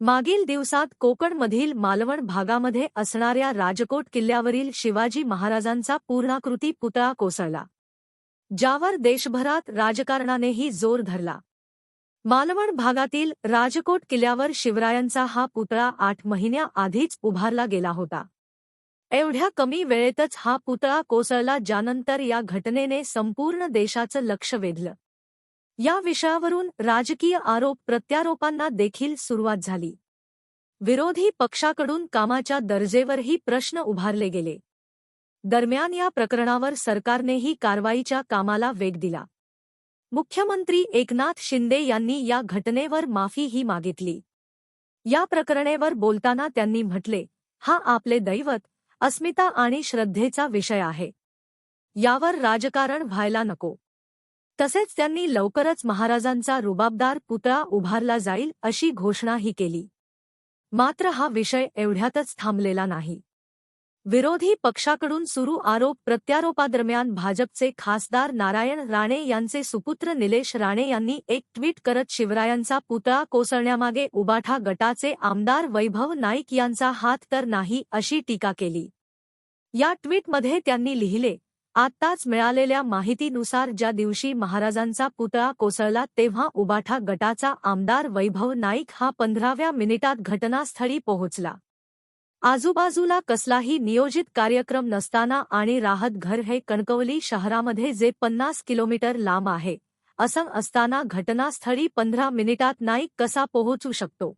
मागील दिवसात कोकणमधील मालवण भागामध्ये असणाऱ्या राजकोट किल्ल्यावरील शिवाजी महाराजांचा पूर्णाकृती पुतळा कोसळला ज्यावर देशभरात राजकारणानेही जोर धरला. मालवण भागातील राजकोट किल्ल्यावर शिवरायांचा हा पुतळा आठ महिन्याआधीच उभारला गेला होता. एवढ्या कमी वेळेतच हा पुतळा कोसळला ज्यानंतर या घटनेने संपूर्ण देशाचं लक्ष वेधलं. या विषयावरून राजकीय आरोप प्रत्यारोपांना देखील सुरुवात झाली. विरोधी पक्षाकडून कामाच्या दर्जेवरही प्रश्न उभारले गेले. दरम्यान या प्रकरणावर सरकारनेही कारवाईच्या कामाला वेग दिला. मुख्यमंत्री एकनाथ शिंदे यांनी या घटनेवर माफीही मागितली. या प्रकरणेवर बोलताना त्यांनी म्हटले हा आपले दैवत अस्मिता आणि श्रद्धेचा विषय आहे. यावर राजकारण व्हायला नको. तसेच त्यांनी लवकरच महाराजांचा रुबाबदार पुतळा उभारला जाईल अशी घोषणाही केली. मात्र हा विषय एवढ्यातच थांबलेला नाही. विरोधी पक्षाकडून सुरू आरोप प्रत्यारोपादरम्यान भाजपचे खासदार नारायण राणे यांचे सुपुत्र निलेश राणे यांनी एक ट्विट करत शिवरायांचा पुतळा कोसळण्यामागे उबाठा गटाचे आमदार वैभव नाईक यांचा हात तर नाही अशी टीका केली. या ट्विटमध्ये त्यांनी लिहिले आत्ताच मिळालेल्या माहितीनुसार ज्या दिवशी महाराजांचा पुतळा कोसळला तेव्हा उबाठा गटाचा आमदार वैभव नाईक हा पंधराव्या मिनिटात घटनास्थळी पोहोचला. आजूबाजूला कसलाही नियोजित कार्यक्रम नसताना आणि राहत घर हे कणकवली शहरामध्ये जे पन्नास किलोमीटर लांब आहे असं असताना घटनास्थळी पंधरा मिनिटात नाईक कसा पोहोचू शकतो?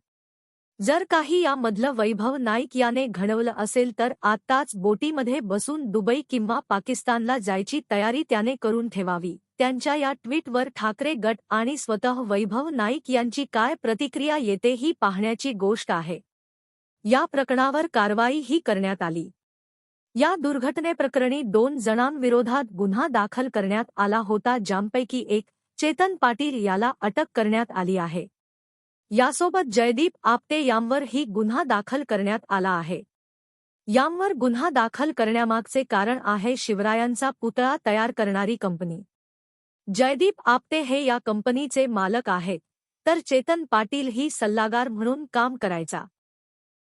जर काही यामधलं वैभव नाईक याने घडवलं असेल तर आत्ताच बोटीमध्ये बसून दुबई किंवा पाकिस्तानला जायची तयारी त्याने करून ठेवावी. त्यांच्या या ट्विटवर ठाकरे गट आणि स्वतः वैभव नाईक यांची काय प्रतिक्रिया येते ही पाहण्याची गोष्ट आहे. या प्रकरणावर कारवाईही करण्यात आली. या दुर्घटनेप्रकरणी दोन जणांविरोधात गुन्हा दाखल करण्यात आला होता ज्यांपैकी एक चेतन पाटील याला अटक करण्यात आली आहे. यासोबत जयदीप आपटे यांवरही गुन्हा दाखल करण्यात आला आहे. यांवर गुन्हा दाखल करण्यामागचे कारण आहे शिवरायांचा पुतळा तयार करणारी कंपनी. जयदीप आपटे हे या कंपनीचे मालक आहेत तर चेतन पाटील ही सल्लागार म्हणून काम करायचा.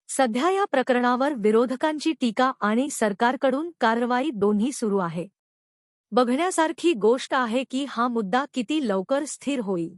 सध्या या प्रकरणावर विरोधकांची टीका आणि सरकारकडून कारवाई दोन्ही सुरू आहे. बघण्यासारखी गोष्ट आहे की हा मुद्दा किती लवकर स्थिर होईल.